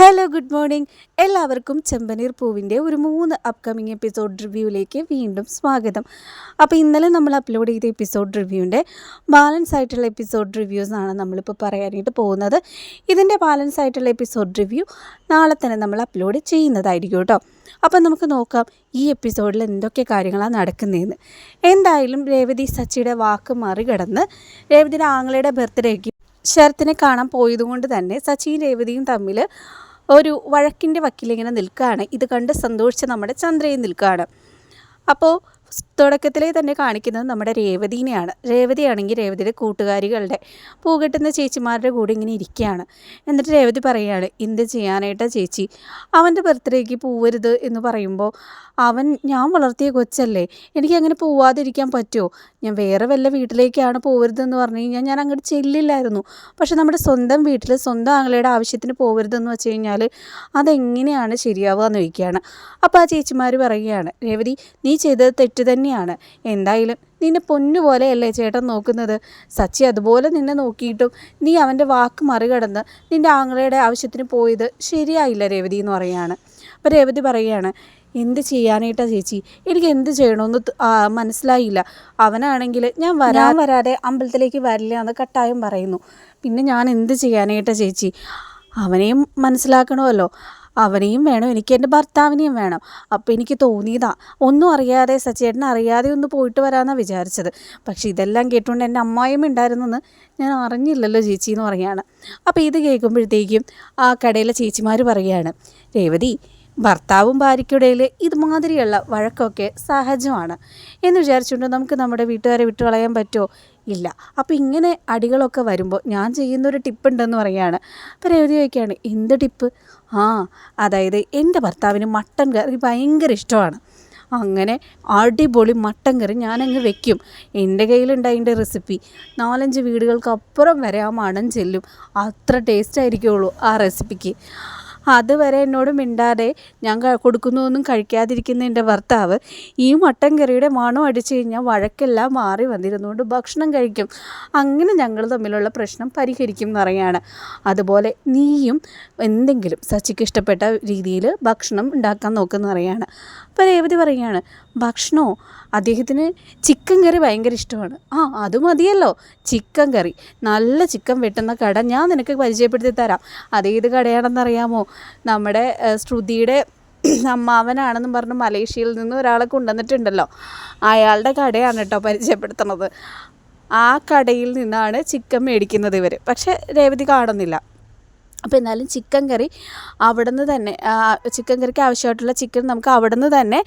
Hello good morning എല്ലാവർക്കും ചെമ്പനീർ പൂവിന്റെ ഒരു മൂന്ന് അപ്കമിങ് എപ്പിസോഡ് റിവ്യൂവിലേക്ക് വീണ്ടും സ്വാഗതം. അപ്പോൾ ഇന്നലെ നമ്മൾ അപ്ലോഡ് ചെയ്ത എപ്പിസോഡ് റിവ്യൂവിന്റെ ബാലൻസ് ആയിട്ടുള്ള എപ്പിസോഡ് റിവ്യൂസ് ആണ് നമ്മളിപ്പോൾ പറയാനായിട്ട് പോകുന്നത്. ഇതിന്റെ ബാലൻസ് ആയിട്ടുള്ള എപ്പിസോഡ് റിവ്യൂ നാളെ തന്നെ നമ്മൾ അപ്ലോഡ് ചെയ്യുന്നതായിരിക്കും കേട്ടോ. അപ്പം നമുക്ക് നോക്കാം ഈ എപ്പിസോഡിൽ എന്തൊക്കെ കാര്യങ്ങളാണ് നടക്കുന്നതെന്ന്. എന്തായാലും രേവതി സച്ചിയുടെ വാക്ക് മറികടന്ന് രേവതിയുടെ ആങ്ങളുടെ ബർത്ത്ഡേക്ക് ശരത്തിനെ കാണാൻ പോയതുകൊണ്ട് തന്നെ സച്ചിയും രേവതിയും തമ്മിൽ ഒരു വഴക്കിന്റെ വക്കിലിങ്ങനെ നിൽക്കുകയാണ്. ഇത് കണ്ട് സന്തോഷിച്ച് നമ്മുടെ ചന്ദ്രയും നിൽക്കുകയാണ്. അപ്പോൾ തുടക്കത്തിലേ തന്നെ കാണിക്കുന്നത് നമ്മുടെ രേവതീനെയാണ്. രേവതിയാണെങ്കിൽ രേവതിയുടെ കൂട്ടുകാരികളുടെ പൂകെട്ടുന്ന ചേച്ചിമാരുടെ കൂടെ ഇങ്ങനെ ഇരിക്കുകയാണ്. എന്നിട്ട് രേവതി പറയുകയാണ് എന്ത് ചെയ്യാനായിട്ടാ ചേച്ചി? അവന്റെ ബർത്ത്ഡേക്ക് പോവരുത് എന്ന് പറയുമ്പോൾ അവൻ ഞാൻ വളർത്തിയ കൊച്ചല്ലേ എനിക്ക് അങ്ങനെ പോവാതിരിക്കാൻ പറ്റുമോ? ഞാൻ വേറെ വല്ല വീട്ടിലേക്കാണ് പോകരുതെന്ന് പറഞ്ഞു കഴിഞ്ഞാൽ ഞാൻ അങ്ങോട്ട് ചെല്ലില്ലായിരുന്നു. പക്ഷെ നമ്മുടെ സ്വന്തം വീട്ടിൽ സ്വന്തം ആങ്ങളയുടെ ആവശ്യത്തിന് പോകരുതെന്ന് വെച്ച് കഴിഞ്ഞാൽ അതെങ്ങനെയാണ് ശരിയാവുക എന്ന് ചോദിക്കുകയാണ്. അപ്പോൾ ആ ചേച്ചിമാർ പറയുകയാണ് രേവതി നീ ചെയ്തത് തന്നെയാണ്. എന്തായാലും നിന്നെ പൊന്നുപോലെയല്ലേ ചേട്ടൻ നോക്കുന്നത്? സച്ചി അതുപോലെ നിന്നെ നോക്കിയിട്ടും നീ അവന്റെ വാക്ക് മറികടന്ന് നിന്റെ ആങ്ങളയുടെ ആവശ്യത്തിന് പോയത് ശരിയായില്ല രേവതി എന്ന് പറയുകയാണ് അപ്പോൾ രേവതി പറയുകയാണ് എന്ത് ചെയ്യാനായിട്ടാ ചേച്ചി? എനിക്ക് എന്ത് ചെയ്യണമെന്ന് മനസ്സിലായില്ല. അവനാണെങ്കിൽ ഞാൻ വരാൻ വരാതെ അമ്പലത്തിലേക്ക് വരില്ല എന്ന് കട്ടായം പറയുന്നു. പിന്നെ ഞാൻ എന്ത് ചെയ്യാനായിട്ടാ ചേച്ചി? അവനെയും മനസ്സിലാക്കണമല്ലോ. അവനെയും വേണം എനിക്ക് എന്റെ ഭർത്താവിനെയും വേണം. അപ്പോൾ എനിക്ക് തോന്നിയതാ ഒന്നും അറിയാതെ സച്ചേട്ടൻ അറിയാതെ ഒന്ന് പോയിട്ട് വരാമെന്നാണ് വിചാരിച്ചത്. പക്ഷേ ഇതെല്ലാം കേട്ടുകൊണ്ട് എന്റെ അമ്മായിയും ഉണ്ടായിരുന്നെന്ന് ഞാൻ അറിഞ്ഞില്ലല്ലോ ചേച്ചി എന്ന് പറയുകയാണ് അപ്പോൾ ഇത് കേൾക്കുമ്പോഴത്തേക്കും ആ കടയിലെ ചേച്ചിമാർ പറയുകയാണ് രേവതി ഭർത്താവും ഭാര്യയ്ക്കിടയിൽ ഇതുമാതിരിയുള്ള വഴക്കൊക്കെ സഹജമാണ്. എന്ന് വിചാരിച്ചുകൊണ്ട് നമുക്ക് നമ്മുടെ വീട്ടുകാരെ വിട്ടു കളയാൻ പറ്റുമോ? ഇല്ല. അപ്പോൾ ഇങ്ങനെ അടികളൊക്കെ വരുമ്പോൾ ഞാൻ ചെയ്യുന്നൊരു ടിപ്പ് ഉണ്ടെന്ന് പറയുകയാണ്. അപ്പോൾ എഴുതി ചോദിക്കുകയാണ് എന്ത് ടിപ്പ്? ആ അതായത് എന്റെ ഭർത്താവിന് മട്ടൻ കറി ഭയങ്കര ഇഷ്ടമാണ്. അങ്ങനെ അടിപൊളി മട്ടൻ കറി ഞാനങ്ങ് വെക്കും. എന്റെ കയ്യിലുണ്ട് അതിന്റെ റെസിപ്പി. നാലഞ്ച് വീടുകൾക്ക് അപ്പുറം വരെ ആ മണം ചെല്ലും. അത്ര ടേസ്റ്റ് ആയിരിക്കുള്ളൂ ആ റെസിപ്പിക്ക്. അതുവരെ എന്നോട് മിണ്ടാതെ ഞാൻ കൊടുക്കുന്നതൊന്നും കഴിക്കാതിരിക്കുന്ന എന്റെ ഭർത്താവ് ഈ മട്ടൻ കറിയുടെ മണം അടിച്ചു കഴിഞ്ഞാൽ വഴക്കെല്ലാം മാറി വന്നിരുന്നുകൊണ്ട് ഭക്ഷണം കഴിക്കും. അങ്ങനെ ഞങ്ങൾ തമ്മിലുള്ള പ്രശ്നം പരിഹരിക്കും എന്നറിയാണ്. അതുപോലെ നീയും എന്തെങ്കിലും സച്ചിക്ക് ഇഷ്ടപ്പെട്ട രീതിയിൽ ഭക്ഷണം ഉണ്ടാക്കാൻ നോക്കുന്ന പറയാണ് അപ്പോൾ രേവതി പറയുകയാണ് ഭക്ഷണമോ അദ്ദേഹത്തിന് ചിക്കൻ കറി ഭയങ്കര ഇഷ്ടമാണ്. ആ അത് മതിയല്ലോ. ചിക്കൻ കറി. നല്ല ചിക്കൻ വെട്ടുന്ന കട ഞാൻ നിനക്ക് പരിചയപ്പെടുത്തി തരാം. അതേത് കടയാണെന്നറിയാമോ നമ്മുടെ ശ്രുതിയുടെ അമ്മാവനാണെന്നും പറഞ്ഞ് മലേഷ്യയിൽ നിന്ന് ഒരാളെ കൊണ്ടുവന്നിട്ടുണ്ടല്ലോ. അയാളുടെ കടയാണ് കേട്ടോ പരിചയപ്പെടുത്തുന്നത്. ആ കടയിൽ നിന്നാണ് ചിക്കൻ മേടിക്കുന്നത് ഇവർ പക്ഷേ രേവതി കാണുന്നില്ല. അപ്പോൾ എന്നാലും ചിക്കൻ കറി അവിടെ നിന്ന് തന്നെ ചിക്കൻ കറിക്ക് ആവശ്യമായിട്ടുള്ള ചിക്കൻ നമുക്ക് അവിടെ നിന്ന് തന്നെ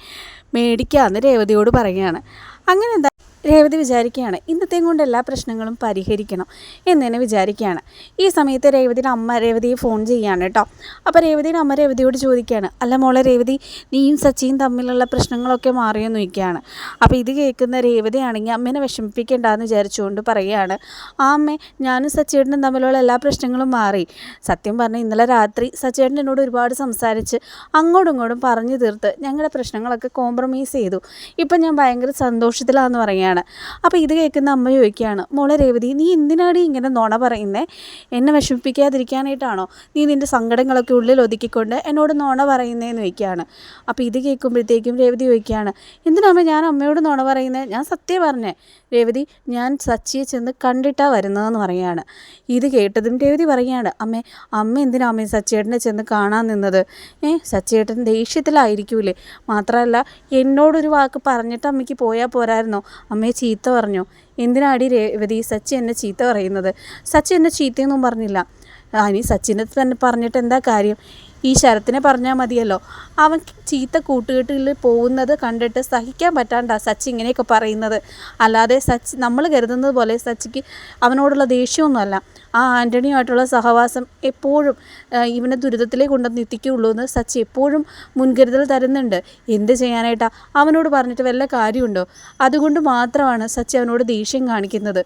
മേടിക്കാമെന്ന് രേവതിയോട് പറയുകയാണ്. അങ്ങനെ എന്താ രേവതി വിചാരിക്കുകയാണ് ഇന്നത്തെയും കൊണ്ട് എല്ലാ പ്രശ്നങ്ങളും പരിഹരിക്കണം എന്ന് വിചാരിക്കുകയാണ്. ഈ സമയത്ത് രേവതിയുടെ അമ്മ രേവതിയെ ഫോൺ ചെയ്യാണ് കേട്ടോ. അപ്പോൾ രേവതിയുടെ അമ്മ രേവതിയോട് ചോദിക്കുകയാണ് അല്ല മോളെ രേവതി നീയും സച്ചിയും തമ്മിലുള്ള പ്രശ്നങ്ങളൊക്കെ മാറിയെന്ന് ചോദിക്കുകയാണ്. അപ്പോൾ ഇത് കേൾക്കുന്ന രേവതിയാണെങ്കിൽ അമ്മേനെ വിഷമിപ്പിക്കേണ്ടെന്ന് വിചാരിച്ചുകൊണ്ട് പറയുകയാണ് ആ അമ്മേ ഞാനും സച്ചേട്ടനും തമ്മിലുള്ള എല്ലാ പ്രശ്നങ്ങളും മാറി. സത്യം പറഞ്ഞാൽ ഇന്നലെ രാത്രി സച്ചേട്ടൻ എന്നോട് ഒരുപാട് സംസാരിച്ച് അങ്ങോട്ടും ഇങ്ങോട്ടും പറഞ്ഞു തീർത്ത് ഞങ്ങളുടെ പ്രശ്നങ്ങളൊക്കെ കോംപ്രമൈസ് ചെയ്തു. ഇപ്പം ഞാൻ ഭയങ്കര സന്തോഷത്തിലാണെന്ന് പറയുകയാണ്. അപ്പോൾ ഇത് കേൾക്കുന്ന അമ്മ ചോദിക്കുകയാണ് മോളെ രേവതി നീ എന്തിനാണ് ഇങ്ങനെ നുണ പറയുന്നേ? എന്നെ വിഷമിപ്പിക്കാതിരിക്കാനായിട്ടാണോ? നീ നിന്റെ സങ്കടങ്ങളൊക്കെ ഉള്ളിൽ ഒതുക്കിക്കൊണ്ട് എന്നോട് നുണ പറയുന്നതെന്ന് ചോദിക്കുകയാണ്. അപ്പോൾ ഇത് കേൾക്കുമ്പോഴത്തേക്കും രേവതി ചോദിക്കുകയാണ് എന്തിനാമ്മ ഞാൻ അമ്മയോട് നുണ പറയുന്നത് ഞാൻ സത്യം പറഞ്ഞേ. രേവതി ഞാൻ സച്ചിയെ ചെന്ന് കണ്ടിട്ടാ വരുന്നതെന്ന് പറയാണ് ഇത് കേട്ടതും രേവതി പറയുകയാണ് അമ്മേ അമ്മ എന്തിനാ അമ്മേ സച്ചേട്ടനെ ചെന്ന് കാണാൻ നിന്നത്? ഏ സച്ചേട്ടൻ ദേഷ്യത്തിലായിരിക്കൂലേ. മാത്രമല്ല എന്നോടൊരു വാക്ക് പറഞ്ഞിട്ട് അമ്മയ്ക്ക് പോയാൽ പോരായിരുന്നോ? അമ്മയെ ചീത്ത പറഞ്ഞു. എന്തിനാടി രേവതി സച്ചി എന്നെ ചീത്ത പറയുന്നത്? സച്ചി എന്നെ ചീത്തയൊന്നും പറഞ്ഞില്ല. ഇനി സച്ചിനെ തന്നെ പറഞ്ഞിട്ട് എന്താ കാര്യം? ഈ ശരത്തിനെ പറഞ്ഞാൽ മതിയല്ലോ. അവൻ ചീത്ത കൂട്ടുകെട്ടിൽ പോകുന്നത് കണ്ടിട്ട് സഹിക്കാൻ പറ്റാണ്ടാ സച്ചി ഇങ്ങനെയൊക്കെ പറയുന്നത്. അല്ലാതെ സച്ചി നമ്മൾ കരുതുന്നത് പോലെ സച്ചിക്ക് അവനോടുള്ള ദേഷ്യമൊന്നുമല്ല. ആ ആന്റണിയുമായിട്ടുള്ള സഹവാസം എപ്പോഴും ഇവനെ ദുരിതത്തിലേ കൊണ്ടുവന്ന് എത്തിക്കുകയുള്ളൂ എന്ന് സച്ചി എപ്പോഴും മുൻകരുതൽ തരുന്നുണ്ട്. എന്ത് ചെയ്യാനായിട്ടാ? അവനോട് പറഞ്ഞിട്ട് വല്ല കാര്യമുണ്ടോ? അതുകൊണ്ട് മാത്രമാണ് സച്ചി അവനോട് ദേഷ്യം കാണിക്കുന്നത്.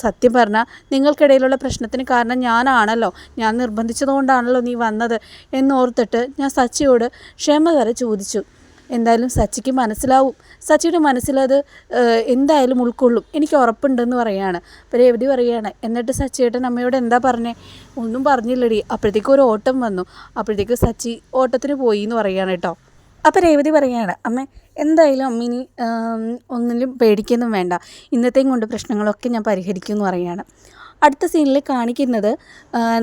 സത്യം പറഞ്ഞാൽ നിങ്ങൾക്കിടയിലുള്ള പ്രശ്നത്തിന് കാരണം ഞാനാണല്ലോ. ഞാൻ നിർബന്ധിച്ചതുകൊണ്ടാണല്ലോ നീ വന്നത് എന്നോർത്തിട്ട് ഞാൻ സച്ചിയോട് ക്ഷമ വരെ ചോദിച്ചു. എന്തായാലും സച്ചിക്ക് മനസ്സിലാവും. സച്ചിയുടെ മനസ്സിലത് എന്തായാലും ഉൾക്കൊള്ളും. എനിക്ക് ഉറപ്പുണ്ടെന്ന് പറയാണ്. അപ്പോൾ എവിടെ പറയുകയാണ് എന്നിട്ട് സച്ചിയേട്ടൻ അമ്മയോട് എന്താ പറഞ്ഞേ? ഒന്നും പറഞ്ഞില്ലടി. അപ്പോഴത്തേക്കും ഒരു ഓട്ടം വന്നു. അപ്പോഴത്തേക്ക് സച്ചി ഓട്ടത്തിന് പോയി എന്ന് പറയുകയാണ് കേട്ടോ. അപ്പോൾ രേവതി പറയുകയാണ് അമ്മ എന്തായാലും അമ്മിനി ഒന്നിലും പേടിക്കൊന്നും വേണ്ട. ഇന്നത്തെയും കൊണ്ട് പ്രശ്നങ്ങളൊക്കെ ഞാൻ പരിഹരിക്കും എന്ന് പറയുകയാണ് അടുത്ത സീനിൽ കാണിക്കുന്നത്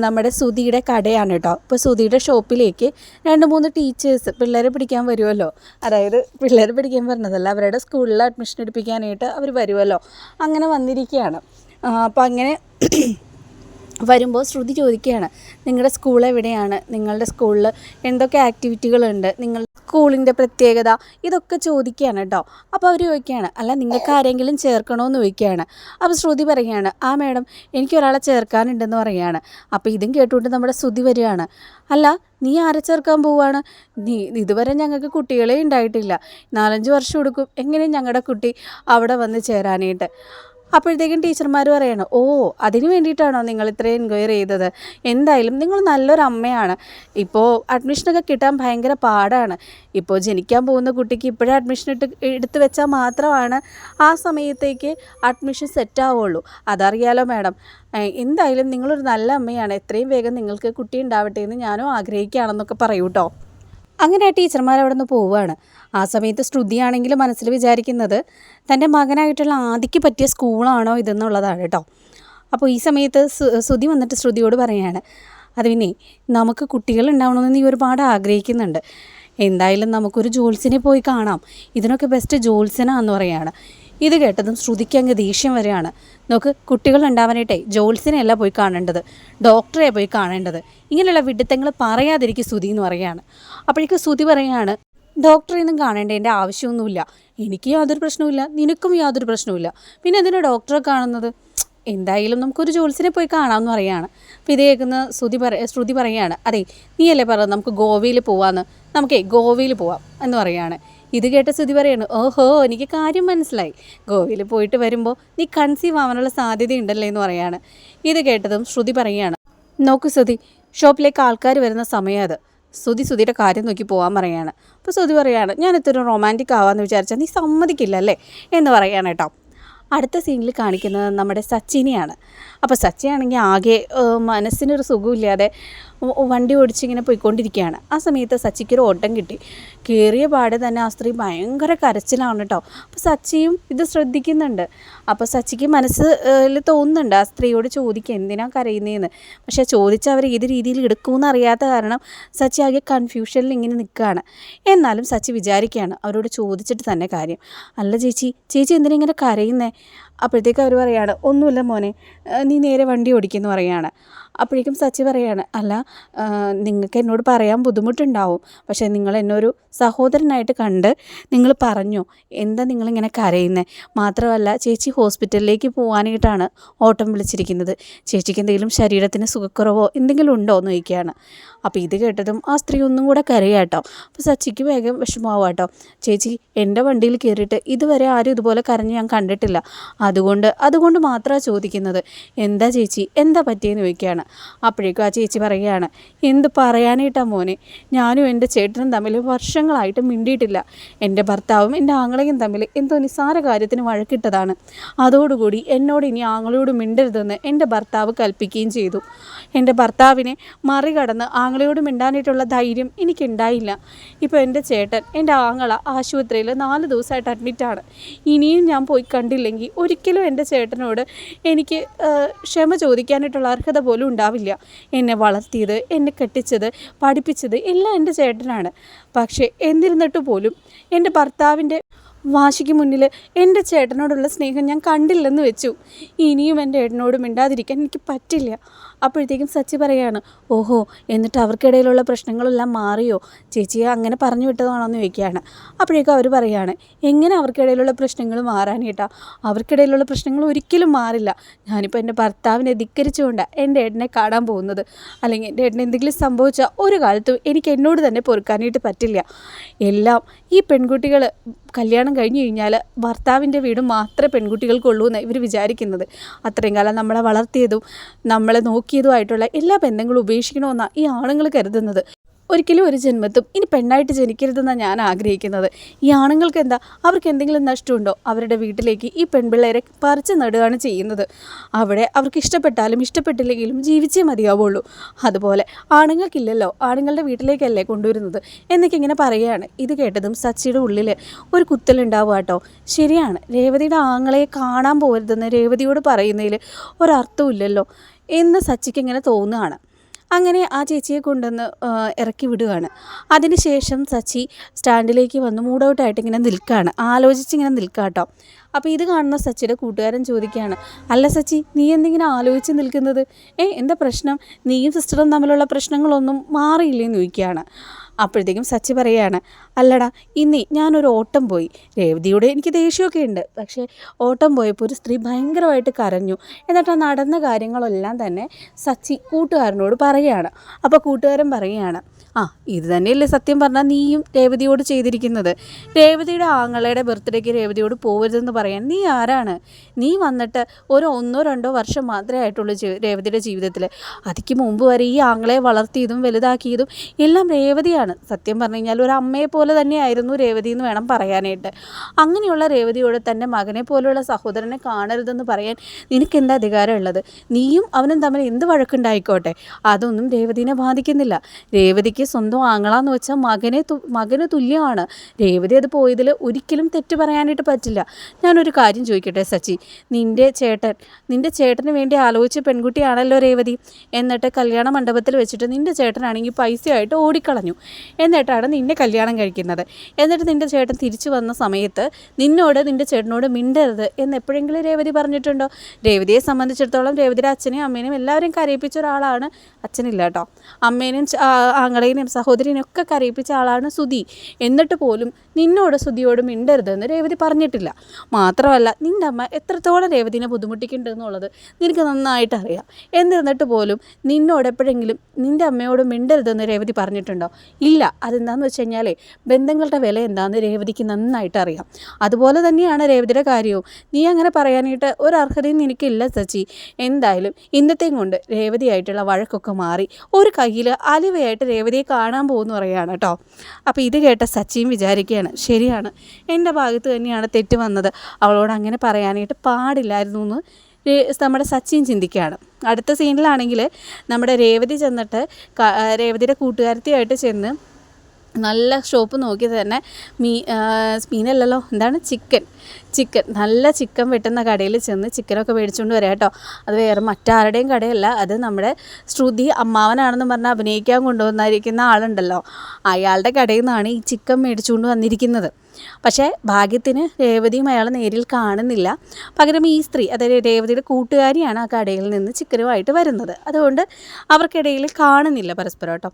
നമ്മുടെ സുധിയുടെ കടയാണ് കേട്ടോ അപ്പോൾ സുധിയുടെ ഷോപ്പിലേക്ക് രണ്ട് മൂന്ന് ടീച്ചേഴ്സ് പിള്ളേരെ പിടിക്കാൻ വരുമല്ലോ അതായത് പിള്ളേരെ പിടിക്കാൻ പറഞ്ഞതല്ല അവരുടെ സ്കൂളിൽ അഡ്മിഷൻ എടുപ്പിക്കാനായിട്ട് അവർ വരുമല്ലോ അങ്ങനെ വന്നിരിക്കുകയാണ്. അപ്പോൾ അങ്ങനെ വരുമ്പോൾ ശ്രുതി ചോദിക്കുകയാണ് നിങ്ങളുടെ സ്കൂൾ എവിടെയാണ്? നിങ്ങളുടെ സ്കൂളിൽ എന്തൊക്കെ ആക്ടിവിറ്റികളുണ്ട് നിങ്ങൾ സ്കൂളിന്റെ പ്രത്യേകത? ഇതൊക്കെ ചോദിക്കുകയാണ് കേട്ടോ അപ്പോൾ അവർ ചോദിക്കുകയാണ് അല്ല നിങ്ങൾക്ക് ആരെങ്കിലും ചേർക്കണമെന്ന് ചോദിക്കുകയാണ്. അപ്പോൾ ശ്രുതി പറയുകയാണ് ആ മാഡം എനിക്കൊരാളെ ചേർക്കാനുണ്ടെന്ന് പറയുകയാണ്. അപ്പോൾ ഇതും കേട്ടുകൊണ്ട് നമ്മുടെ ശ്രുതി വരികയാണ് അല്ല നീ ആരെ ചേർക്കാൻ പോവുകയാണ് നീ ഇതുവരെ ഞങ്ങൾക്ക് കുട്ടികളെ ഉണ്ടായിട്ടില്ല. നാലഞ്ച് വർഷം എടുക്കും. എങ്ങനെയും ഞങ്ങളുടെ കുട്ടി അവിടെ വന്ന് ചേരാനായിട്ട്? അപ്പോഴത്തേക്കും ടീച്ചർമാർ പറയണം ഓ അതിന് വേണ്ടിയിട്ടാണോ നിങ്ങൾ ഇത്രയും എൻക്വയറി ചെയ്തത്? എന്തായാലും നിങ്ങൾ നല്ലൊരു അമ്മയാണ്. ഇപ്പോൾ അഡ്മിഷനൊക്കെ കിട്ടാൻ ഭയങ്കര പാടാണ്. ഇപ്പോൾ ജനിക്കാൻ പോകുന്ന കുട്ടിക്ക് ഇപ്പോഴേ അഡ്മിഷൻ ഇട്ട് എടുത്തു വെച്ചാൽ മാത്രമാണ് ആ സമയത്തേക്ക് അഡ്മിഷൻ സെറ്റ് ആവുള്ളൂ. അതറിയാലോ മാഡം. എന്തായാലും നിങ്ങളൊരു നല്ല അമ്മയാണ്. എത്രയും വേഗം നിങ്ങൾക്ക് കുട്ടി ഉണ്ടാവട്ടെ എന്ന് ഞാനും ആഗ്രഹിക്കുകയാണെന്നൊക്കെ പറയൂ കേട്ടോ അങ്ങനെ ആ ടീച്ചർമാർ അവിടെ നിന്ന് പോവുകയാണ്. ആ സമയത്ത് ശ്രുതിയാണെങ്കിൽ മനസ്സിൽ വിചാരിക്കുന്നത് തന്റെ മകനായിട്ടുള്ള ആദിക്ക് പറ്റിയ സ്കൂളാണോ ഇതെന്നുള്ളതാണ് കേട്ടോ. അപ്പോൾ ഈ സമയത്ത് ശ്രുതി വന്നിട്ട് ശ്രുതിയോട് പറയുകയാണ് അത് പിന്നെ നമുക്ക് കുട്ടികൾ ഉണ്ടാവണമെന്ന് നീ ഒരുപാട് ആഗ്രഹിക്കുന്നുണ്ട്. എന്തായാലും നമുക്കൊരു ജോത്സ്യനെ പോയി കാണാം. ഇതിനൊക്കെ ബെസ്റ്റ് ജോത്സ്യനാന്ന് പറയുകയാണ് ഇത് കേട്ടതും ശ്രുതിക്ക് അങ്ങ് ദേഷ്യം വരെയാണ് നോക്ക് കുട്ടികൾ ഉണ്ടാവാനായിട്ടേ ജോത്സ്യനെയല്ല പോയി കാണേണ്ടത്. ഡോക്ടറെ പോയി കാണേണ്ടത്. ഇങ്ങനെയുള്ള വിഡിത്തങ്ങൾ പറയാതിരിക്കും ശ്രുതി എന്ന് പറയുകയാണ് അപ്പോഴേക്കും ശ്രുതി പറയുകയാണ് ഡോക്ടറെ ഒന്നും കാണേണ്ടതിന്റെ ആവശ്യമൊന്നുമില്ല. എനിക്ക് യാതൊരു പ്രശ്നവുമില്ല. നിനക്കും യാതൊരു പ്രശ്നവുമില്ല. പിന്നെ എന്തിനാണ് ഡോക്ടറെ കാണുന്നത്? എന്തായാലും നമുക്കൊരു ജോത്സ്യനെ പോയി കാണാമെന്ന് പറയുകയാണ്. അപ്പോൾ ഇത് കേൾക്കുന്ന ശ്രുതി പറ ശ്രുതി പറയുകയാണ് അതെ നീയല്ലേ പറഞ്ഞത്? നമുക്ക് ഗോവയിൽ പോവാന്ന്. നമുക്കേ ഗോവയിൽ പോവാം എന്ന് പറയുകയാണ്. ഇത് കേട്ട ശ്രുതി പറയാണ് ഓഹോ എനിക്ക് കാര്യം മനസ്സിലായി. ഗോവയിൽ പോയിട്ട് വരുമ്പോൾ നീ കൺസീവ് ആവാനുള്ള സാധ്യതയുണ്ടല്ലേ എന്ന് പറയാണ് ഇത് കേട്ടതും ശ്രുതി പറയുകയാണ് നോക്കൂ ശ്രുതി ഷോപ്പിലേക്ക് ആൾക്കാർ വരുന്ന സമയം അത്. ശ്രുതി സ്തുതിയുടെ കാര്യം നോക്കി പോകാൻ പറയാണ്. അപ്പോൾ സ്തുതി പറയാണ് ഞാൻ ഇത്തരം റൊമാന്റിക് ആവാമെന്ന് വിചാരിച്ചാൽ നീ സമ്മതിക്കില്ല അല്ലേ എന്ന് പറയാണ് കേട്ടോ. അടുത്ത സീനിൽ കാണിക്കുന്നത് നമ്മുടെ സച്ചിനെയാണ്. അപ്പോൾ സച്ചയാണെങ്കിൽ ആകെ മനസ്സിനൊരു സുഖമില്ലാതെ വണ്ടി ഓടിച്ചിങ്ങനെ പോയിക്കൊണ്ടിരിക്കുകയാണ്. ആ സമയത്ത് സച്ചിക്കൊരു ഓട്ടം കിട്ടി. കയറിയ പാടെ തന്നെ ആ സ്ത്രീ ഭയങ്കര കരച്ചിലാണ് കേട്ടോ അപ്പോൾ സച്ചിയും ഇത് ശ്രദ്ധിക്കുന്നുണ്ട്. അപ്പോൾ സച്ചിക്ക് മനസ്സിൽ തോന്നുന്നുണ്ട് ആ സ്ത്രീയോട് ചോദിക്കുക എന്തിനാണ് കരയുന്നതെന്ന് പക്ഷേ ചോദിച്ചാൽ അവർ ഏത് രീതിയിൽ എടുക്കുമെന്ന് അറിയാത്ത കാരണം സച്ചി ആകെ കൺഫ്യൂഷനിൽ ഇങ്ങനെ നിൽക്കുകയാണ്. എന്നാലും സച്ചി വിചാരിക്കുകയാണ് അവരോട് ചോദിച്ചിട്ട് തന്നെ കാര്യം. അല്ല ചേച്ചി ചേച്ചി എന്തിനാ ഇങ്ങനെ കരയുന്നേ? അപ്പോഴത്തേക്ക് അവർ പറയാണ് ഒന്നുമില്ല മോനെ നീ നേരെ വണ്ടി ഓടിക്കുമെന്ന് പറയാണ്. അപ്പോഴേക്കും സച്ചി പറയാണ് അല്ല നിങ്ങൾക്ക് എന്നോട് പറയാൻ ബുദ്ധിമുട്ടുണ്ടാവും പക്ഷേ നിങ്ങൾ എന്നൊരു സഹോദരനായിട്ട് കണ്ട് നിങ്ങൾ പറഞ്ഞു എന്താ നിങ്ങളിങ്ങനെ കരയുന്നത് മാത്രമല്ല ചേച്ചി ഹോസ്പിറ്റലിലേക്ക് പോകാനായിട്ടാണ് ഓട്ടം വിളിച്ചിരിക്കുന്നത്. ചേച്ചിക്ക് എന്തെങ്കിലും ശരീരത്തിന് സുഖക്കുറവോ എന്തെങ്കിലും ഉണ്ടോ എന്ന് ചോദിക്കുകയാണ്. അപ്പോൾ ഇത് കേട്ടതും ആ സ്ത്രീ ഒന്നും കൂടെ കരയാട്ടോ അപ്പോൾ സച്ചിക്ക് വേഗം വിഷമാവും കേട്ടോ. ചേച്ചി എന്റെ വണ്ടിയിൽ കയറിയിട്ട് ഇതുവരെ ആരും ഇതുപോലെ കരഞ്ഞ് ഞാൻ കണ്ടിട്ടില്ല. അതുകൊണ്ട് അതുകൊണ്ട് മാത്രമാണ് ചോദിക്കുന്നത്. എന്താ ചേച്ചി? എന്താ പറ്റിയെന്ന് ചോദിക്കുകയാണ്. അപ്പോഴേക്കും ആ ചേച്ചി പറയുകയാണ് എന്ത് പറയാനായിട്ടാ മോനെ? ഞാനും എന്റെ ചേട്ടനും തമ്മിൽ വർഷങ്ങളായിട്ട് മിണ്ടിയിട്ടില്ല. എന്റെ ഭർത്താവും എന്റെ ആങ്ങളയും തമ്മിൽ എന്തോ നിസ്സാര കാര്യത്തിന് വഴക്കിട്ടതാണ്. അതോടുകൂടി എന്നോട് ഇനി ആങ്ങളയോട് മിണ്ടരുതെന്ന് എന്റെ ഭർത്താവ് കൽപ്പിക്കുകയും ചെയ്തു. എന്റെ ഭർത്താവിനെ മറികടന്ന് ആങ്ങളയോട് മിണ്ടാനായിട്ടുള്ള ധൈര്യം എനിക്കുണ്ടായില്ല. ഇപ്പോൾ എന്റെ ചേട്ടൻ എന്റെ ആങ്ങള ആശുപത്രിയിൽ നാല് ദിവസമായിട്ട് അഡ്മിറ്റാണ് ഇനിയും ഞാൻ പോയി കണ്ടില്ലെങ്കിൽ ഒരിക്കലും എന്റെ ചേട്ടനോട് എനിക്ക് ക്ഷമ ചോദിക്കാനായിട്ടുള്ള അർഹത പോലും ഉണ്ടാവില്ല. എന്നെ വളർത്തിയത് എന്നെ കെട്ടിച്ചത് പഠിപ്പിച്ചത് എല്ലാം എന്റെ ചേട്ടനാണ്. പക്ഷേ എന്നിരുന്നിട്ട് പോലും എന്റെ ഭർത്താവിന്റെ വാശിക്ക് മുന്നിൽ എന്റെ ചേട്ടനോടുള്ള സ്നേഹം ഞാൻ കണ്ടില്ലെന്ന് വെച്ചു. ഇനിയും എന്റെ ഏട്ടനോട് മിണ്ടാതിരിക്കാൻ എനിക്ക് പറ്റില്ല. അപ്പോഴത്തേക്കും സച്ചി പറയുകയാണ് ഓഹോ എന്നിട്ട് അവർക്കിടയിലുള്ള പ്രശ്നങ്ങളെല്ലാം മാറിയോ? ചേച്ചിയെ അങ്ങനെ പറഞ്ഞു വിട്ടതാണോ എന്ന് ചോദിക്കുകയാണ്. അപ്പോഴേക്കും അവർ പറയുകയാണ് എങ്ങനെ അവർക്കിടയിലുള്ള പ്രശ്നങ്ങൾ മാറാൻ കേട്ടാ അവർക്കിടയിലുള്ള പ്രശ്നങ്ങൾ ഒരിക്കലും മാറില്ല. ഞാനിപ്പോൾ എന്റെ ഭർത്താവിനെ ധിക്കരിച്ചുകൊണ്ടാണ് എന്റെ ഏട്ടനെ കാണാൻ പോകുന്നത്. അല്ലെങ്കിൽ എന്റെ ഏട്ടന് എന്തെങ്കിലും സംഭവിച്ചാൽ ഒരു കാലത്തും എനിക്ക് എന്നോട് തന്നെ പൊറുക്കാനായിട്ട് പറ്റില്ല. എല്ലാം ഈ പെൺകുട്ടികൾ കല്യാണം കഴിഞ്ഞു കഴിഞ്ഞാൽ ഭർത്താവിന്റെ വീട് മാത്രമേ പെൺകുട്ടികൾക്കുള്ളൂ എന്ന് ഇവർ വിചാരിക്കുന്നത്. അത്രയും കാലം നമ്മളെ വളർത്തിയതും നമ്മളെ നോക്കിയതുമായിട്ടുള്ള എല്ലാ ബന്ധങ്ങളും ഉപേക്ഷിക്കണമെന്നാണ് ഈ ആണുങ്ങൾ കരുതുന്നത്. ഒരിക്കലും ഒരു ജന്മത്തും ഇനി പെണ്ണായിട്ട് ജനിക്കരുതെന്നാണ് ഞാൻ ആഗ്രഹിക്കുന്നത്. ഈ ആണുങ്ങൾക്ക് എന്താ? അവർക്ക് എന്തെങ്കിലും നഷ്ടമുണ്ടോ? അവരുടെ വീട്ടിലേക്ക് ഈ പെൺപിള്ളേരെ പറിച്ചു നടുകയാണ് ചെയ്യുന്നത്. അവിടെ അവർക്ക് ഇഷ്ടപ്പെട്ടാലും ഇഷ്ടപ്പെട്ടില്ലെങ്കിലും ജീവിച്ചേ മതിയാവുള്ളൂ. അതുപോലെ ആണുങ്ങൾക്കില്ലല്ലോ ആണുങ്ങളുടെ വീട്ടിലേക്കല്ലേ കൊണ്ടുവരുന്നത്? എന്നൊക്കെ ഇങ്ങനെ പറയുകയാണ്. ഇത് കേട്ടതും സച്ചിയുടെ ഉള്ളിൽ ഒരു കുത്തലുണ്ടാവുക കേട്ടോ. ശരിയാണ് രേവതിയുടെ ആങ്ങളെ കാണാൻ പോകരുതെന്ന് രേവതിയോട് പറയുന്നതിൽ ഒരർത്ഥമില്ലല്ലോ എന്ന് സച്ചിക്ക് ഇങ്ങനെ തോന്നുകയാണ്. അങ്ങനെ ആ ചേച്ചിയെ കൊണ്ടുവന്ന് ഇറക്കി വിടുകയാണ് അതിനുശേഷം സച്ചി സ്റ്റാൻഡിലേക്ക് വന്ന് മൂഡൗട്ടായിട്ട് ഇങ്ങനെ നിൽക്കുകയാണ് ആലോചിച്ചിങ്ങനെ നിൽക്കുക കേട്ടോ അപ്പോൾ ഇത് കാണുന്ന സച്ചിയുടെ കൂട്ടുകാരൻ ചോദിക്കുകയാണ് അല്ല സച്ചി നീ എന്തിങ്ങനെ ആലോചിച്ച് നിൽക്കുന്നത്? ഏ എന്താ പ്രശ്നം? നീയും സിസ്റ്ററും തമ്മിലുള്ള പ്രശ്നങ്ങളൊന്നും മാറിയില്ലേന്ന് ചോദിക്കുകയാണ്. അപ്പോഴത്തേക്കും സച്ചി പറയാണ് അല്ലടാ ഇന്നേ ഞാനൊരു ഓട്ടം പോയി. രേവതിയോട് എനിക്ക് ദേഷ്യമൊക്കെ ഉണ്ട്. പക്ഷേ ഓട്ടം പോയപ്പോൾ ഒരു സ്ത്രീ ഭയങ്കരമായിട്ട് കരഞ്ഞു. എന്നിട്ട് ആ നടന്ന കാര്യങ്ങളെല്ലാം തന്നെ സച്ചി കൂട്ടുകാരനോട് പറയുകയാണ്. അപ്പോൾ കൂട്ടുകാരൻ പറയുകയാണ് ആ ഇത് തന്നെയല്ലേ സത്യം പറഞ്ഞാൽ നീയും രേവതിയോട് ചെയ്തിരിക്കുന്നത്. രേവതിയുടെ ആങ്ങളയുടെ ബർത്ത്ഡേക്ക് രേവതിയോട് പോകരുതെന്ന് പറയാൻ നീ ആരാണ്? നീ വന്നിട്ട് ഒരു ഒന്നോ രണ്ടോ വർഷം മാത്രമേ ആയിട്ടുള്ളൂ രേവതിയുടെ ജീവിതത്തിൽ അതിക്ക് മുമ്പ് വരെ ഈ ആങ്ങളെ വളർത്തിയതും വലുതാക്കിയതും എല്ലാം രേവതിയാണ്. സത്യം പറഞ്ഞു കഴിഞ്ഞാൽ ഒരു അമ്മയെ പോലെ തന്നെയായിരുന്നു രേവതി എന്ന് വേണം പറയാനായിട്ട്. അങ്ങനെയുള്ള രേവതിയോട് തന്റെ മകനെ പോലെയുള്ള സഹോദരനെ കാണരുതെന്ന് പറയാൻ നിനക്ക് എന്താ അധികാരമുള്ളത് നീയും അവനും തമ്മിൽ എന്ത് വഴക്കുണ്ടായിക്കോട്ടെ? അതൊന്നും രേവതിനെ ബാധിക്കുന്നില്ല. രേവതിക്ക് സ്വന്തം ആങ്ങളാന്ന് വെച്ചാൽ മകനെ മകന് തുല്യമാണ്. രേവതി അത് പോയതിൽ ഒരിക്കലും തെറ്റ് പറയാനായിട്ട് പറ്റില്ല. ഞാനൊരു കാര്യം ചോദിക്കട്ടെ സച്ചി? നിന്റെ ചേട്ടൻ നിന്റെ ചേട്ടന് വേണ്ടി ആലോചിച്ച പെൺകുട്ടിയാണല്ലോ രേവതി. എന്നിട്ട് കല്യാണ മണ്ഡപത്തിൽ വെച്ചിട്ട് നിന്റെ ചേട്ടനാണെങ്കിൽ പൈസയായിട്ട് ഓടിക്കളഞ്ഞു. എന്നിട്ടാണ് നിന്നെ കല്യാണം കഴിക്കുന്നത്. എന്നിട്ട് നിന്റെ ചേട്ടൻ തിരിച്ചു വന്ന സമയത്ത് നിന്നോട് നിന്റെ ചേട്ടനോട് മിണ്ടരുത് എന്ന് എപ്പോഴെങ്കിലും രേവതി പറഞ്ഞിട്ടുണ്ടോ? രേവതിയെ സംബന്ധിച്ചിടത്തോളം രേവതിയുടെ അച്ഛനെയും അമ്മേനെയും എല്ലാവരും കരയിപ്പിച്ച ഒരാളാണ് അച്ഛനില്ല കേട്ടോ അമ്മേനും ആങ്ങളെയും സഹോദരിനെയും ഒക്കെ കരയിപ്പിച്ച ആളാണ് സുധി. എന്നിട്ട് പോലും നിന്നോട് സുധിയോട് മിണ്ടരുതെന്ന് രേവതി പറഞ്ഞിട്ടില്ല. മാത്രമല്ല നിന്റെ അമ്മ എത്രത്തോളം രേവതിനെ ബുദ്ധിമുട്ടിക്കുന്നുണ്ടെന്നുള്ളത് നിനക്ക് നന്നായിട്ട് അറിയാം. എന്നിരുന്നിട്ട് പോലും നിന്നോട് എപ്പോഴെങ്കിലും നിന്റെ അമ്മയോട് മിണ്ടരുതെന്ന് രേവതി പറഞ്ഞിട്ടുണ്ടോ? ഇല്ല. അതെന്താന്ന് വെച്ച് കഴിഞ്ഞാലേ ബന്ധങ്ങളുടെ വില എന്താണെന്ന് രേവതിക്ക് നന്നായിട്ട് അറിയാം. അതുപോലെ തന്നെയാണ് രേവതിയുടെ കാര്യവും. നീ അങ്ങനെ പറയാനായിട്ട് ഒരു അർഹതയും നിനക്കില്ല സച്ചി. എന്തായാലും ഇന്നത്തെയും കൊണ്ട് രേവതിയായിട്ടുള്ള വഴക്കൊക്കെ മാറി. ഒരു കയ്യിൽ അലിവയായിട്ട് രേവതിയെ കാണാൻ പോകുന്നു പറയുകയാണ് കേട്ടോ. അപ്പോൾ ഇത് കേട്ട സച്ചിൻ വിചാരിക്കുകയാണ് ശരിയാണ്. എന്റെ ഭാഗത്ത് തന്നെയാണ് തെറ്റ് വന്നത്. അവളോട് അങ്ങനെ പറയാനായിട്ട് പാടില്ലായിരുന്നു എന്ന് നമ്മുടെ സച്ചിൻ ചിന്തിക്കുകയാണ്. അടുത്ത സീനിലാണെങ്കിൽ നമ്മുടെ രേവതി ചെന്നിട്ട് രേവതിയുടെ കൂട്ടുകാരത്തിയായിട്ട് ചെന്ന് നല്ല ഷോപ്പ് നോക്കി തന്നെ മീ മീനല്ലല്ലോ? എന്താണ്? ചിക്കൻ ചിക്കൻ നല്ല ചിക്കൻ വെട്ടുന്ന കടയിൽ ചെന്ന് ചിക്കനൊക്കെ മേടിച്ചുകൊണ്ട് വരാം കേട്ടോ. അത് വേറെ മറ്റാരുടെയും കടയല്ല. അത് നമ്മുടെ ശ്രുതി അമ്മാവനാണെന്ന് പറഞ്ഞ് അഭിനയിക്കാൻ കൊണ്ടുവന്നിരിക്കുന്ന ആളുണ്ടല്ലോ. അയാളുടെ കടയിൽ നിന്നാണ് ഈ ചിക്കൻ മേടിച്ചുകൊണ്ട് വന്നിരിക്കുന്നത്. പക്ഷേ ഭാഗ്യത്തിന് രേവതിയും അയാൾ നേരിൽ കാണുന്നില്ല. പകരം ഈ സ്ത്രീ അതായത് രേവതിയുടെ കൂട്ടുകാരിയാണ് ആ കടയിൽ നിന്ന് ചിക്കനുമായിട്ട് വരുന്നത്. അതുകൊണ്ട് അവർക്കിടയിൽ കാണുന്നില്ല പരസ്പരം കേട്ടോ.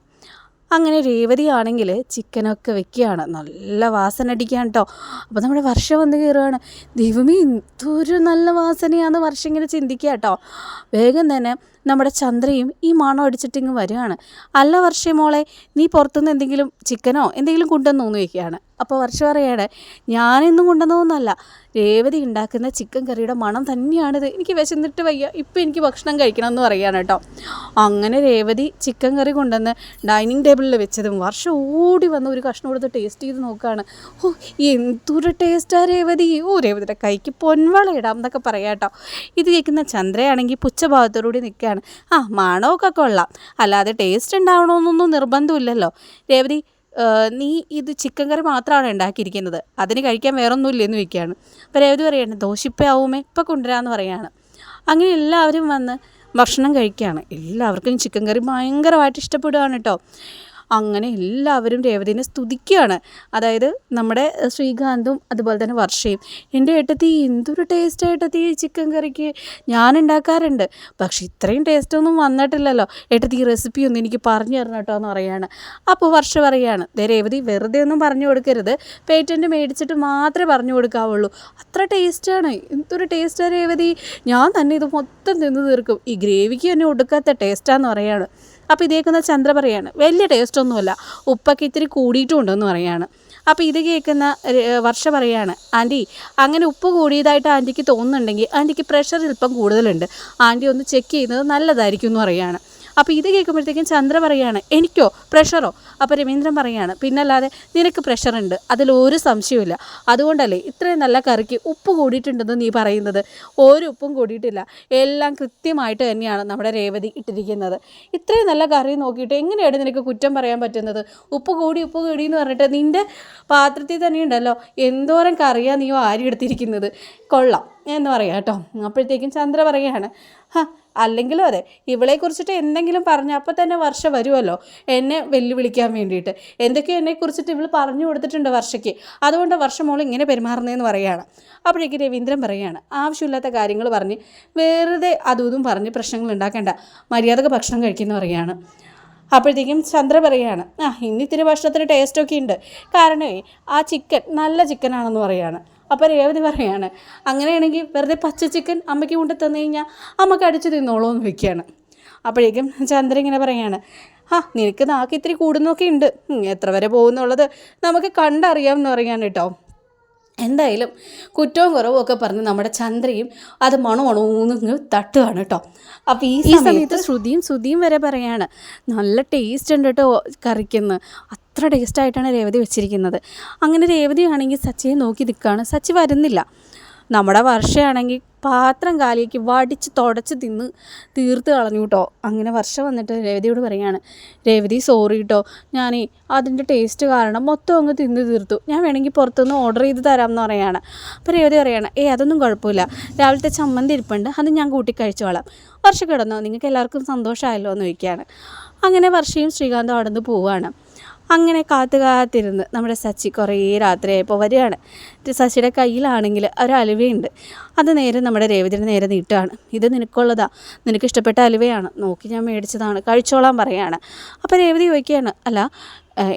അങ്ങനെ രേവതിയാണെങ്കിൽ ചിക്കനൊക്കെ വെക്കുകയാണ്. നല്ല വാസന അടിക്കുകയാണ് കേട്ടോ അപ്പോൾ നമ്മുടെ വർഷം വന്ന് കയറുകയാണ് ദൈവമേ എന്തൊരു നല്ല വാസനയാണെന്ന് വർഷം ഇങ്ങനെ ചിന്തിക്കുക കേട്ടോ വേഗം തന്നെ നമ്മുടെ ചന്ദ്രയും ഈ മണം അടിച്ചിട്ടിങ്ങ് വരികയാണ്. അല്ല വർഷേ മോളെ നീ പുറത്തുനിന്ന് എന്തെങ്കിലും ചിക്കനോ എന്തെങ്കിലും കൊണ്ടുവന്നു ചോദിക്കുകയാണ് അപ്പോൾ വർഷം പറയാണ് ഞാനെന്നും കൊണ്ടുവന്നതൊന്നുമല്ല രേവതി ഉണ്ടാക്കുന്ന ചിക്കൻ കറിയുടെ മണം തന്നെയാണിത്. എനിക്ക് വിശന്നിട്ട് വയ്യ. ഇപ്പം എനിക്ക് ഭക്ഷണം കഴിക്കണം എന്ന് പറയുകയാണ് കേട്ടോ. അങ്ങനെ രേവതി ചിക്കൻ കറി കൊണ്ടുവന്ന് ഡൈനിങ് ടേബിളിൽ വെച്ചതും വർഷം ഓടി വന്ന് ഒരു കഷ്ണം കൊടുത്ത് ടേസ്റ്റ് ചെയ്ത് നോക്കുകയാണ്. ഓ എന്തൊരു ടേസ്റ്റാ രേവതി. ഓ രേവതിയുടെ കൈക്ക് പൊൻവള ഇടാം എന്നൊക്കെ പറയാം കേട്ടോ. ഇത് കേൾക്കുന്ന ചന്ദ്രയാണെങ്കിൽ പുച്ഛഭാവത്തോടുകൂടി നിൽക്കുകയാണ്. ആ മണമൊക്കെ കൊള്ളാം. അല്ലാതെ ടേസ്റ്റ് ഉണ്ടാവണമെന്നൊന്നും നിർബന്ധമില്ലല്ലോ. രേവതി നീ ഇത് ചിക്കൻ കറി മാത്രമാണ് ഉണ്ടാക്കിയിരിക്കുന്നത്? അതിന് കഴിക്കാൻ വേറൊന്നുമില്ലെന്ന് വയ്ക്കുകയാണ് അപ്പോൾ രേവതി പറയുകയാണ് ദോശിപ്പയാവുമേ ഇപ്പം കൊണ്ടുവരാമെന്ന് പറയുകയാണ് അങ്ങനെ എല്ലാവരും വന്ന് ഭക്ഷണം കഴിക്കുകയാണ്. എല്ലാവർക്കും ചിക്കൻ കറി ഭയങ്കരമായിട്ട് ഇഷ്ടപ്പെടുകയാണ് കേട്ടോ. അങ്ങനെ എല്ലാവരും രേവതിനെ സ്തുതിക്കുകയാണ്. അതായത് നമ്മുടെ ശ്രീകാന്തും അതുപോലെ തന്നെ വർഷയും. എന്റെ ഏട്ടത്തി എന്തൊരു ടേസ്റ്റ് ഏട്ടത്തി ചിക്കൻ കറിക്ക്. ഞാൻ ഉണ്ടാക്കാറുണ്ട്. പക്ഷേ ഇത്രയും ടേസ്റ്റൊന്നും വന്നിട്ടില്ലല്ലോ. ഏട്ടത്തി ഈ റെസിപ്പി ഒന്ന് എനിക്ക് പറഞ്ഞു തരണം കേട്ടോ എന്ന് പറയാണ്. അപ്പോൾ വർഷ പറയാണ് ദേ രേവതി വെറുതെ ഒന്നും പറഞ്ഞു കൊടുക്കരുത്. പേറ്റന്റ് മേടിച്ചിട്ട് മാത്രമേ പറഞ്ഞു കൊടുക്കാവുള്ളൂ. അത്ര ടേസ്റ്റാണ് എന്തൊരു ടേസ്റ്റാണ് രേവതി. ഞാൻ തന്നെ ഇത് മൊത്തം തിന്ന് തീർക്കും. ഈ ഗ്രേവിക്ക് തന്നെ ഒടുക്കാത്ത ടേസ്റ്റാന്ന് പറയാണ്. അപ്പോൾ ഇതേക്കുന്ന ചന്ദ്ര പറയാണ് വലിയ ടേസ്റ്റ് ഒന്നുമല്ല ഉപ്പൊക്കെ ഇത്തിരി കൂടിയിട്ടുണ്ടെന്ന് പറയാണ്. അപ്പോൾ ഇത് കേൾക്കുന്ന വർഷ പറയാണ് ആന്റി അങ്ങനെ ഉപ്പ് കൂടിയതായിട്ട് ആന്റിക്ക് തോന്നുന്നുണ്ടെങ്കിൽ ആന്റിക്ക് പ്രഷർ ചിലപ്പം കൂടുതലുണ്ട്. ആന്റി ഒന്ന് ചെക്ക് ചെയ്യുന്നത് നല്ലതായിരിക്കും എന്ന് പറയാണ്. അപ്പോൾ ഇത് കേൾക്കുമ്പോഴത്തേക്കും ചന്ദ്ര പറയുകയാണ് എനിക്കോ? പ്രഷറോ? അപ്പോൾ രവീന്ദ്രൻ പറയുകയാണ് പിന്നല്ലാതെ നിനക്ക് പ്രഷറുണ്ട് അതിലൊരു സംശയമില്ല അതുകൊണ്ടല്ലേ ഇത്രയും നല്ല കറിക്ക് ഉപ്പ് കൂടിയിട്ടുണ്ടെന്ന് നീ പറയുന്നത്? ഒരു ഉപ്പും കൂടിയിട്ടില്ല. എല്ലാം കൃത്യമായിട്ട് തന്നെയാണ് നമ്മുടെ രേവതി ഇട്ടിരിക്കുന്നത്. ഇത്രയും നല്ല കറി നോക്കിയിട്ട് എങ്ങനെയാണ് നിനക്ക് കുറ്റം പറയാൻ പറ്റുന്നത്? ഉപ്പ് കൂടി ഉപ്പ് കൂടി എന്ന് പറഞ്ഞിട്ട് നിന്റെ പാത്രത്തിൽ തന്നെ ഉണ്ടല്ലോ. എന്തോരം കറിയാണ് നീ വാരി എടുത്തിരിക്കുന്നത് കൊള്ളാം. എന്ന് പറയാം കേട്ടോ. അപ്പോഴത്തേക്കും ചന്ദ്ര പറയുകയാണ് ഹ അല്ലെങ്കിലും അതെ ഇവളെ കുറിച്ചിട്ട് എന്തെങ്കിലും പറഞ്ഞു അപ്പോൾ തന്നെ വർഷ വരുമല്ലോ എന്നെ വെല്ലുവിളിക്കാൻ വേണ്ടിയിട്ട്. എന്തൊക്കെയോ എന്നെ കുറിച്ചിട്ട് ഇവൾ പറഞ്ഞു കൊടുത്തിട്ടുണ്ട് വർഷയ്ക്ക്? അതുകൊണ്ട് വർഷ മോൾ ഇങ്ങനെ പെരുമാറുന്നതെന്ന് പറയുകയാണ് അപ്പോഴേക്ക് രവീന്ദ്രൻ പറയുകയാണ് ആവശ്യമില്ലാത്ത കാര്യങ്ങൾ പറഞ്ഞ് വെറുതെ അതും ഇതും പറഞ്ഞ് പ്രശ്നങ്ങൾ ഉണ്ടാക്കേണ്ട. മര്യാദയ്ക്ക് ഭക്ഷണം കഴിക്കുന്ന പറയുകയാണ് അപ്പോഴത്തേക്കും ചന്ദ്ര പറയുകയാണ് ആ ഇന്നിത്തിരി ഭക്ഷണത്തിന് ടേസ്റ്റൊക്കെ ഉണ്ട്. കാരണമേ ആ ചിക്കൻ നല്ല ചിക്കനാണെന്ന് പറയുകയാണ് അപ്പോൾ രേവതി പറയാണ് അങ്ങനെയാണെങ്കിൽ വെറുതെ പച്ച ചിക്കൻ അമ്മയ്ക്ക് കൊണ്ട് തന്നു കഴിഞ്ഞാൽ അമ്മയ്ക്ക് അടിച്ചു തിന്നോളൂ എന്ന് വയ്ക്കുകയാണ് അപ്പോഴേക്കും ചന്ദ്ര ഇങ്ങനെ പറയാണ് ആ നിനക്ക് നാക്ക് ഇത്തിരി കൂടുന്നൊക്കെ ഉണ്ട്. എത്ര വരെ പോകുന്നുള്ളത് നമുക്ക് കണ്ടറിയാം എന്ന് പറയാൻ കേട്ടോ. എന്തായാലും കുറ്റവും കുറവും ഒക്കെ പറഞ്ഞ് നമ്മുടെ ചന്ദ്രയും അത് മണമണൂന്ന് തട്ടുകയാണ് കേട്ടോ. അപ്പോൾ ഈ സമയത്ത് ശ്രുതിയും ശ്രുതിയും വരെ പറയാണ് നല്ല ടേസ്റ്റ് ഉണ്ട് കേട്ടോ കറിക്കെന്ന്. അത്ര ടേസ്റ്റായിട്ടാണ് രേവതി വെച്ചിരിക്കുന്നത്. അങ്ങനെ രേവതി ആണെങ്കിൽ സച്ചിയെ നോക്കി നിൽക്കുകയാണ്. സച്ചി വരുന്നില്ല. നമ്മുടെ വർഷയാണെങ്കിൽ പാത്രം കാലിലേക്ക് വടിച്ച് തുടച്ച് തിന്ന് തീർത്ത് കളഞ്ഞു കേട്ടോ. അങ്ങനെ വർഷം വന്നിട്ട് രേവതിയോട് പറയുകയാണ്. രേവതി സോറി കേട്ടോ ഞാനേ അതിന്റെ ടേസ്റ്റ് കാരണം മൊത്തം അങ്ങ് തിന്ന് തീർത്തു. ഞാൻ വേണമെങ്കിൽ പുറത്തുനിന്ന് ഓർഡർ ചെയ്ത് തരാം എന്ന് പറയാണ് അപ്പോൾ രേവതി പറയുകയാണ് ഏ അതൊന്നും കുഴപ്പമില്ല. രാവിലത്തെ ചമ്മന്തി ഇരിപ്പുണ്ട്. അത് ഞാൻ കൂട്ടി കഴിച്ചോളാം. വർഷം കിടന്നോ? നിങ്ങൾക്ക് എല്ലാവർക്കും സന്തോഷമായല്ലോ? എന്ന് ചോദിക്കുകയാണ്. അങ്ങനെ വർഷയും ശ്രീകാന്തും അവിടെ നിന്ന് പോവുകയാണ്. അങ്ങനെ കാത്തു കാത്തിരുന്ന് നമ്മുടെ സച്ചി കുറേ രാത്രിയായപ്പോൾ വരികയാണ്. സച്ചിയുടെ കയ്യിലാണെങ്കിൽ ഒരു അലുവയുണ്ട്. അത് നേരെ നമ്മുടെ രേവതിയുടെ നേരെ നീട്ടുകയാണ്. ഇത് നിനക്കുള്ളതാ. നിനക്ക് ഇഷ്ടപ്പെട്ട അലുവയാണ്. നോക്കി ഞാൻ മേടിച്ചതാണ്. കഴിച്ചോളാൻ പറയുകയാണ് അപ്പോൾ രേവതി ചോദിക്കുകയാണ് അല്ല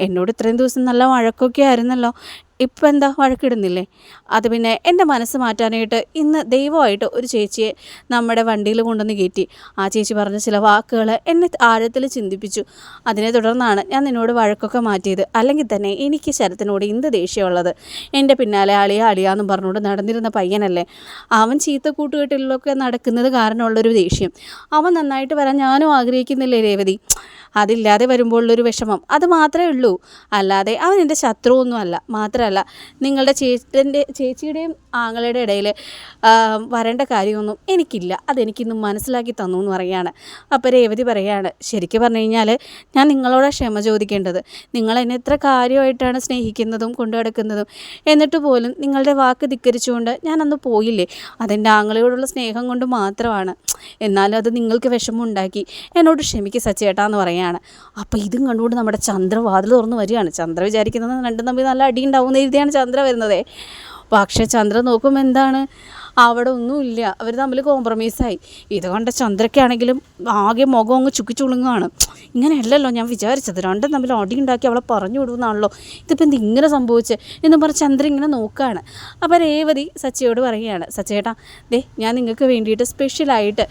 എന്നോട് ഇത്രയും ദിവസം നല്ല വഴക്കൊക്കെ ആയിരുന്നല്ലോ. ഇപ്പം എന്താ വഴക്കിടുന്നില്ലേ? അത് പിന്നെ എന്റെ മനസ്സ് മാറ്റാനായിട്ട് ഇന്ന് ദൈവമായിട്ട് ഒരു ചേച്ചിയെ നമ്മുടെ വണ്ടിയിൽ കൊണ്ടുവന്ന് കയറ്റി. ആ ചേച്ചി പറഞ്ഞ ചില വാക്കുകൾ എന്നെ ആഴത്തിൽ ചിന്തിപ്പിച്ചു. അതിനെ തുടർന്നാണ് ഞാൻ നിന്നോട് വഴക്കൊക്കെ മാറ്റിയത്. അല്ലെങ്കിൽ തന്നെ എനിക്ക് ശരത്തിനോട് ഇന്ന് ദേഷ്യമുള്ളത്. എന്റെ പിന്നാലെ അളിയ അളിയാന്നും പറഞ്ഞുകൊണ്ട് നടന്നിരുന്ന പയ്യനല്ലേ? അവൻ ചീത്ത കൂട്ടുകെട്ടിലൊക്കെ നടക്കുന്നത് കാരണമുള്ളൊരു ദേഷ്യം. അവൻ നന്നായിട്ട് വരാൻ ഞാനും ആഗ്രഹിക്കുന്നില്ലേ രേവതി? അതില്ലാതെ വരുമ്പോഴുള്ളൊരു വിഷമം. അത് മാത്രമേ ഉള്ളൂ. അല്ലാതെ അവൻ എന്റെ ശത്രുവൊന്നും അല്ല മാത്രമല്ല നിങ്ങളുടെ ചേട്ടന്റെ ചേച്ചിയുടെയും ആങ്ങളുടെ ഇടയിൽ വരേണ്ട കാര്യമൊന്നും എനിക്കില്ല. അതെനിക്കിന്ന് മനസ്സിലാക്കി തന്നു എന്ന് പറയുകയാണ്. അപ്പോൾ രേവതി പറയുകയാണ് ശരിക്കും പറഞ്ഞു കഴിഞ്ഞാൽ ഞാൻ നിങ്ങളോട് ക്ഷമ ചോദിക്കേണ്ടത്. നിങ്ങൾ എന്നെ എത്ര കാര്യമായിട്ടാണ് സ്നേഹിക്കുന്നതും കൊണ്ടു നടക്കുന്നതും എന്നിട്ട് പോലും നിങ്ങളുടെ വാക്ക് ധിക്കരിച്ചുകൊണ്ട് ഞാൻ അന്ന് പോയില്ലേ? അതെന്റെ ആങ്ങളയോടുള്ള സ്നേഹം കൊണ്ട് മാത്രമാണ്. എന്നാലും അത് നിങ്ങൾക്ക് വിഷമമുണ്ടാക്കി എന്നോട് ക്ഷമിക്ക് സച്ചേട്ടാ എന്ന് പറയുകയാണ്. അപ്പോൾ ഇതും കണ്ടുകൊണ്ട് നമ്മുടെ ചന്ദ്ര വാതിൽ തുറന്ന് വരികയാണ്. ചന്ദ്ര വിചാരിക്കുന്നത് രണ്ടും തമ്മിൽ നല്ല അടി എഴുതിയാണ് ചന്ദ്ര വരുന്നത്. പക്ഷെ ചന്ദ്ര നോക്കുമ്പോൾ എന്താണ്? അവിടെ ഒന്നുമില്ല. അവർ തമ്മിൽ കോംപ്രമൈസായി ഇതുകൊണ്ട് ചന്ദ്രക്കാണെങ്കിലും ആകെ മുഖം അങ്ങ് ചുക്കി ചുളുങ്ങുകയാണ് ഇങ്ങനെയല്ലല്ലോ ഞാൻ വിചാരിച്ചത്. രണ്ടും തമ്മിൽ അടി ഉണ്ടാക്കി അവളെ പറഞ്ഞു വിടുമെന്നാണല്ലോ. ഇതിപ്പോൾ എന്ത് ഇങ്ങനെ സംഭവിച്ചത് എന്ന് പറഞ്ഞ് ചന്ദ്ര ഇങ്ങനെ നോക്കുകയാണ് അപ്പോൾ രേവതി സച്ചിയോട് പറയുകയാണ്. സച്ചേട്ടാ ദേ ഞാൻ നിങ്ങൾക്ക് വേണ്ടിയിട്ട് സ്പെഷ്യലായിട്ട്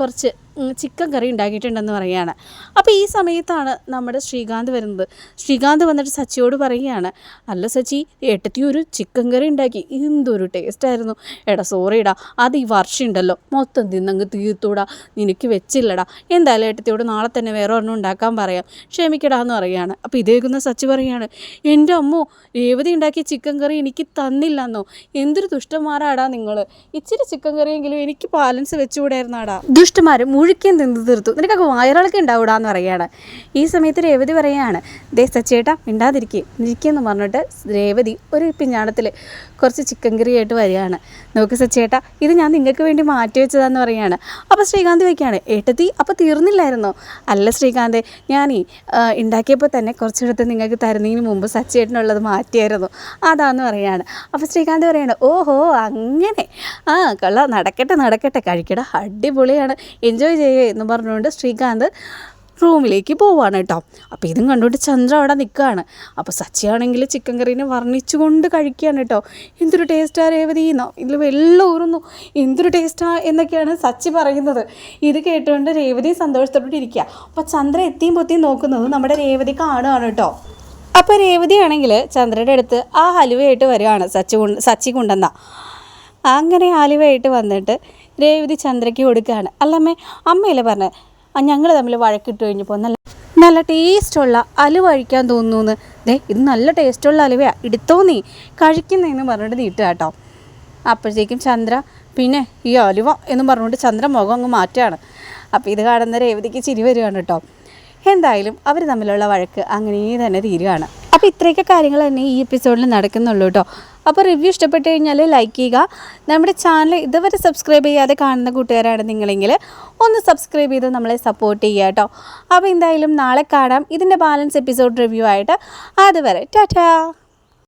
കുറച്ച് ചിക്കൻ കറി ഉണ്ടാക്കിയിട്ടുണ്ടെന്ന് പറയുകയാണ്. അപ്പോൾ ഈ സമയത്താണ് നമ്മുടെ ശ്രീകാന്ത് വരുന്നത്. ശ്രീകാന്ത് വന്നിട്ട് സച്ചിയോട് പറയുകയാണ് അല്ല സച്ചി ഏട്ടത്തി ഒരു ചിക്കൻ കറി ഉണ്ടാക്കി. എന്തൊരു ടേസ്റ്റായിരുന്നു എടാ സോറിടാ അത് ഈ വർഷം ഉണ്ടല്ലോ. മൊത്തം തിന്നങ്ങ് തീർത്തൂടാ. നിനക്ക് വെച്ചില്ലടാ. എന്തായാലും ഏട്ടത്തിയോട് നാളെ തന്നെ വേറെ ഒരെണ്ണം ഉണ്ടാക്കാൻ പറയാം. ക്ഷമിക്കടാ എന്ന് പറയുകയാണ്. അപ്പോൾ ഇതേക്കുന്ന സച്ചി പറയുകയാണ് എന്റെ അമ്മോ രേവതി ഉണ്ടാക്കിയ ചിക്കൻ കറി എനിക്ക് തന്നില്ലെന്നോ? എന്തൊരു ദുഷ്ടന്മാരാടാ നിങ്ങൾ ഇച്ചിരി ചിക്കൻ കറിയെങ്കിലും എനിക്ക് ബാലൻസ് വെച്ചുകൂടായിരുന്നാടാ. ദുഷ്ടന്മാർ മുഴുക്കൻ തിന്ന് തീർത്തു. നിനക്കൊക്കെ വയറിളക്കം ഉണ്ടാവൂടാന്ന് പറയുകയാണ്. ഈ സമയത്ത് രേവതി പറയുകയാണ് ദേ സച്ചേട്ടാ മിണ്ടാതിരിക്കേ. ഇരിക്കുമെന്ന് പറഞ്ഞിട്ട് രേവതി ഒരു പിഞ്ഞാണത്തിൽ കുറച്ച് ചിക്കൻ കറി ആയിട്ട് വരികയാണ്. നോക്ക് സച്ചേട്ടാ ഇത് ഞാൻ നിങ്ങൾക്ക് വേണ്ടി മാറ്റി വെച്ചതാന്ന് പറയാണ് അപ്പോൾ ശ്രീകാന്ത് വയ്ക്കുകയാണ് ഏട്ടത്തി അപ്പോൾ തീർന്നില്ലായിരുന്നോ? അല്ല ശ്രീകാന്ത് ഞാനീ ഉണ്ടാക്കിയപ്പോൾ തന്നെ കുറച്ചെടുത്ത് നിങ്ങൾക്ക് തരുന്നതിന് മുമ്പ് സച്ചേട്ടനുള്ളത് മാറ്റിയായിരുന്നു. അതാന്ന് പറയാണ് അപ്പോൾ ശ്രീകാന്ത് പറയാണ് ഓഹോ അങ്ങനെ? ആ കൊള്ളാം നടക്കട്ടെ നടക്കട്ടെ കഴിക്കട അടിപൊളിയാണ് എൻജോയ് ചെയ്യുക എന്ന് പറഞ്ഞുകൊണ്ട് ശ്രീകാന്ത് റൂമിലേക്ക് പോവാണ് കേട്ടോ. അപ്പോൾ ഇതും കണ്ടുകൊണ്ട് ചന്ദ്ര അവിടെ നിൽക്കുകയാണ് അപ്പോൾ സച്ചിയാണെങ്കിൽ ചിക്കൻ കറീനെ വർണിച്ചുകൊണ്ട് കഴിക്കുകയാണ് കേട്ടോ. എന്തൊരു ടേസ്റ്റാ രേവതി? എന്നോ ഇതിൽ വെള്ളം ഊറുന്നു. എന്തൊരു ടേസ്റ്റാ എന്നൊക്കെയാണ് സച്ചി പറയുന്നത്. ഇത് കേട്ടുകൊണ്ട് രേവതി സന്തോഷത്തോടെ ഇരിക്കുക അപ്പോൾ ചന്ദ്ര എത്തിയും പൊത്തിയും നോക്കുന്നത് നമ്മുടെ രേവതി കാണുകയാണ് കേട്ടോ. അപ്പോൾ രേവതി ആണെങ്കിൽ ചന്ദ്രയുടെ അടുത്ത് ആ ഹലുവയായിട്ട് വരികയാണ് സച്ചി കൊണ്ട് സച്ചി കൊണ്ടെന്ന അങ്ങനെ ഹലുവയായിട്ട് വന്നിട്ട് രേവതി ചന്ദ്രയ്ക്ക് കൊടുക്കുകയാണ്. അല്ലമ്മേ അമ്മയല്ലേ പറഞ്ഞത് ഞങ്ങൾ തമ്മിൽ വഴക്കിട്ട് കഴിഞ്ഞപ്പോൾ നല്ല നല്ല ടേസ്റ്റുള്ള അലുവ കഴിക്കാൻ തോന്നുന്നു. ദേ ഇത് നല്ല ടേസ്റ്റുള്ള അലുവയാ. എടുത്തോ നീ. കഴിക്കുന്നതെന്ന് പറഞ്ഞിട്ട് നീട്ടുക കേട്ടോ. അപ്പോഴത്തേക്കും ചന്ദ്ര പിന്നെ ഈ അലുവ എന്ന് പറഞ്ഞുകൊണ്ട് ചന്ദ്ര മുഖം അങ്ങ് മാറ്റുകയാണ്. അപ്പോൾ ഇത് കാണുന്ന രേവതിക്ക് ചിരി വരികയാണ് കേട്ടോ. എന്തായാലും അവർ തമ്മിലുള്ള വഴക്ക് അങ്ങനെ തന്നെ തീരുകയാണ്. അപ്പോൾ ഇത്രയൊക്കെ കാര്യങ്ങൾ തന്നെ ഈ എപ്പിസോഡിൽ നടക്കുന്നുള്ളൂ കേട്ടോ അപ്പോൾ റിവ്യൂ ഇഷ്ടപ്പെട്ട് കഴിഞ്ഞാൽ ലൈക്ക് ചെയ്യുക. നമ്മുടെ ചാനൽ ഇതുവരെ സബ്സ്ക്രൈബ് ചെയ്യാതെ കാണുന്ന കൂട്ടുകാരാണ് നിങ്ങളെങ്കിൽ ഒന്ന് സബ്സ്ക്രൈബ് ചെയ്ത് നമ്മളെ സപ്പോർട്ട് ചെയ്യുക കേട്ടോ അപ്പോൾ എന്തായാലും നാളെ കാണാം. ഇതിന്റെ ബാലൻസ് എപ്പിസോഡ് റിവ്യൂ ആയിട്ട്. അതുവരെ ടാറ്റാ.